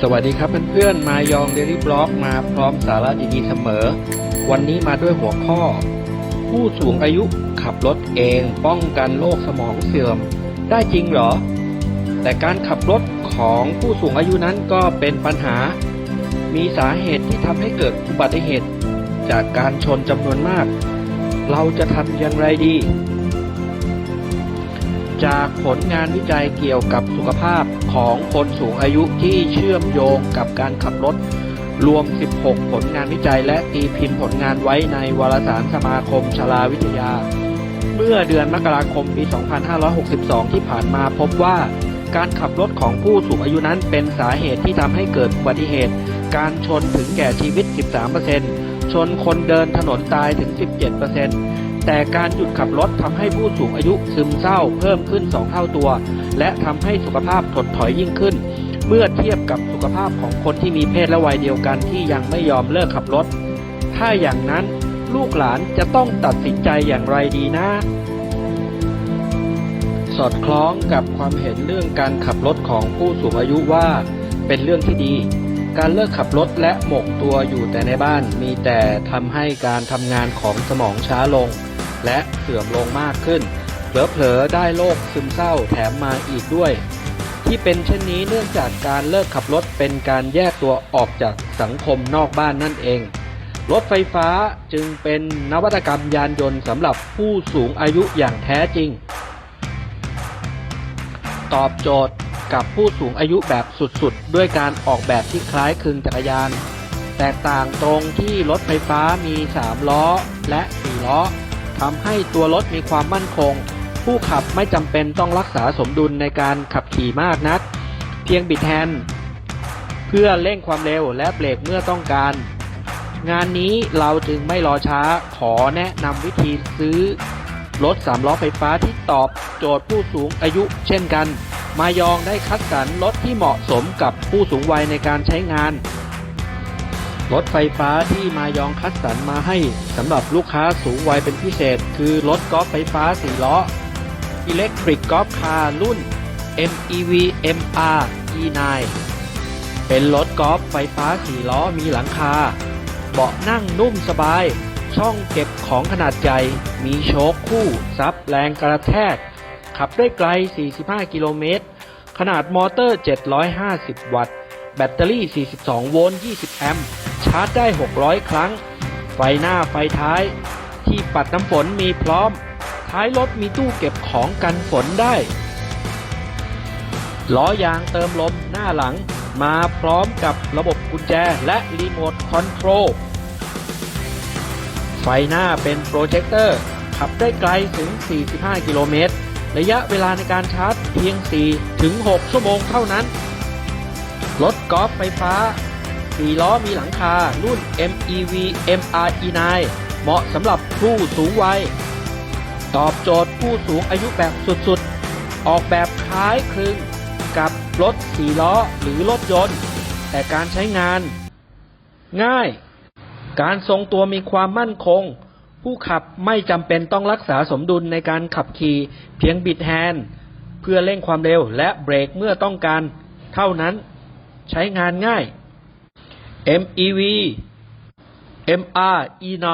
สวัสดีครับเพื่อนๆ มายองเดลี่บล็อกมาพร้อมสาระดีๆเสมอ วันนี้มาด้วยหัวข้อ ผู้สูงอายุขับรถเองป้องกันโรคสมองเสื่อม ได้จริงเหรอ แต่การขับรถของผู้สูงอายุนั้นก็เป็นปัญหา มีสาเหตุที่ทำให้เกิดอุบัติเหตุ จากการชนจำนวนมาก เราจะทำอย่างไรดี จากผลงานวิจัยเกี่ยวกับสุขภาพของคนสูงอายุที่เชื่อมโยงกับการขับรถ รวม 16 ผลงานวิจัย และตีพิมพ์ผลงานไว้ในวารสารสมาคมชลาวิทยา เมื่อเดือนมกราคมปี 2562 ที่ผ่านมาพบว่าการขับรถของผู้สูงอายุนั้นเป็นสาเหตุที่ทำให้เกิดอุบัติเหตุ การชนถึงแก่ชีวิต 13%ชนคนเดินถนนตายถึง 17% แต่การหยุดขับรถทำให้ผู้สูงอายุซึมเศร้าเพิ่มขึ้น 2 เท่าตัว และทำให้สุขภาพถดถอยยิ่งขึ้น เมื่อเทียบกับสุขภาพของคนที่มีเพศและวัยเดียวกันที่ยังไม่ยอมเลิกขับรถ ถ้าอย่างนั้นลูกหลานจะต้องตัดสินใจอย่างไรดีนะ สอดคล้องกับความเห็นเรื่องการขับรถของผู้สูงอายุว่า เป็นเรื่องที่ดี การเลิกขับรถและหมกตัวอยู่แต่ในบ้านมีแต่ทำให้การทำงานของสมองช้าลง และเสื่อมลงมากขึ้น เผลอๆได้โรคซึมเศร้าแถมมาอีกด้วย ที่เป็นเช่นนี้เนื่องจากการเลิกขับรถเป็นการแยกตัวออกจากสังคมนอกบ้านนั่นเอง รถไฟฟ้าจึงเป็นนวัตกรรมยานยนต์สำหรับผู้สูงอายุอย่างแท้จริง ตอบโจทย์กับผู้สูงอายุแบบสุดๆ ด้วยการออกแบบที่คล้ายคลึงจักรยาน แตกต่างตรงที่รถไฟฟ้ามี 3 ล้อและ 4 ล้อ ทำให้ตัวรถมีความมั่นคง ผู้ขับไม่จำเป็นต้องรักษาสมดุลในการขับขี่มากนัก เพียงบิดแฮนด์เพื่อเร่งความเร็วและเบรกเมื่อต้องการ งานนี้เราจึงไม่รอช้าขอแนะนำวิธีซื้อ รถสามล้อไฟฟ้าที่ตอบโจทย์ผู้สูงอายุเช่นกัน มายองได้คัดสรรรถที่เหมาะสมกับผู้สูงวัยในการใช้งาน รถไฟฟ้าที่มายองคัดสรรมาให้สำหรับลูกค้าสูงวัยเป็นพิเศษ คือรถกอล์ฟไฟฟ้า4ล้อ Electric Golf Car รุ่น MEV MR E9 เป็นรถกอล์ฟไฟฟ้า4ล้อมีหลังคา เบาะนั่งนุ่มสบาย ช่องเก็บของขนาดใหญ่ มีโชคคู่ซับแรงกระแทก ขับได้ไกล 45 กิโลเมตร ขนาดมอเตอร์ 750 วัตต์ แบตเตอรี่ 42 โวลต์ 20 แอมป์ชาร์จได้ 600 ครั้ง ไฟหน้าไฟท้าย ที่ปัดน้ำฝนมีพร้อม ท้ายรถมีตู้เก็บของกันฝนได้ ล้อยางเติมลมหน้าหลัง มาพร้อมกับระบบกุญแจและรีโมทคอนโทรลไฟหน้าเป็นโปรเจคเตอร์ ขับได้ไกลถึง 45 กิโลเมตร ระยะเวลาในการชาร์จเพียง4ถึง6ชั่วโมงเท่านั้น รถกอล์ฟไฟฟ้า4ล้อมีหลังคา รุ่น MEV MRE9 เหมาะสำหรับผู้สูงวัย ตอบโจทย์ผู้สูงอายุแบบสุดๆ ออกแบบคล้ายคลึงกับรถ4ล้อหรือรถยนต์ แต่การใช้งาน ง่าย การทรงตัวมีความมั่นคง ผู้ขับไม่จำเป็นต้องรักษาสมดุลในการขับขี่เพียงบิดแฮนด์เพื่อเร่งความเร็วและเบรกเมื่อต้องการเท่านั้น ใช้งานง่าย MEV MR E9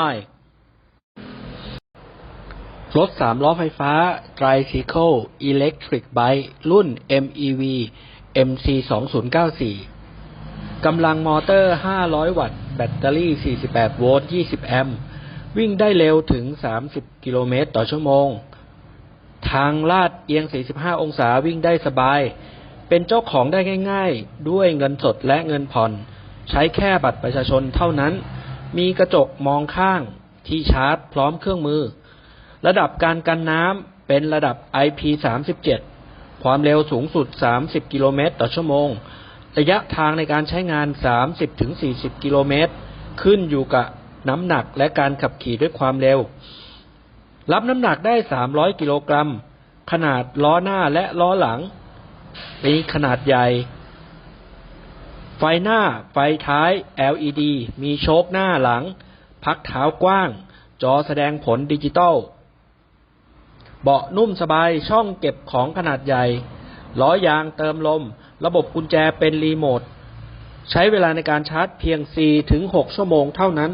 รถสามล้อไฟฟ้า Tricycle Electric Bike รุ่น MEV MC 2094กำลังมอเตอร์ 500 วัตต์ แบตเตอรี่ 48 โวลต์ 20 แอมป์ วิ่งได้เร็วถึง 30 กิโลเมตรต่อชั่วโมง ทางลาดเอียง 45 องศาวิ่งได้สบาย เป็นเจ้าของได้ง่าย ๆ ด้วยเงินสดและเงินผ่อน ใช้แค่บัตรประชาชนเท่านั้น มีกระจกมองข้างที่ชาร์จพร้อมเครื่องมือ ระดับการกันน้ำเป็นระดับ IP37 ความเร็วสูงสุด 30 กิโลเมตรต่อชั่วโมง ระยะทางในการใช้งาน 30-40 กิโลเมตร ขึ้นอยู่กับน้ำหนักและการขับขี่ด้วยความเร็ว รับน้ำหนักได้ 300 กิโลกรัม ขนาดล้อหน้าและล้อหลัง มีขนาดใหญ่ ไฟหน้า ไฟท้าย LED มีโชคหน้าหลัง พักเท้ากว้าง จอแสดงผลดิจิตอล เบาะนุ่มสบายช่องเก็บของขนาดใหญ่ ล้อยางเติมลม ระบบกุญแจเป็นรีโมท ใช้เวลาในการชาร์จเพียง 4-6 ชั่วโมงเท่านั้น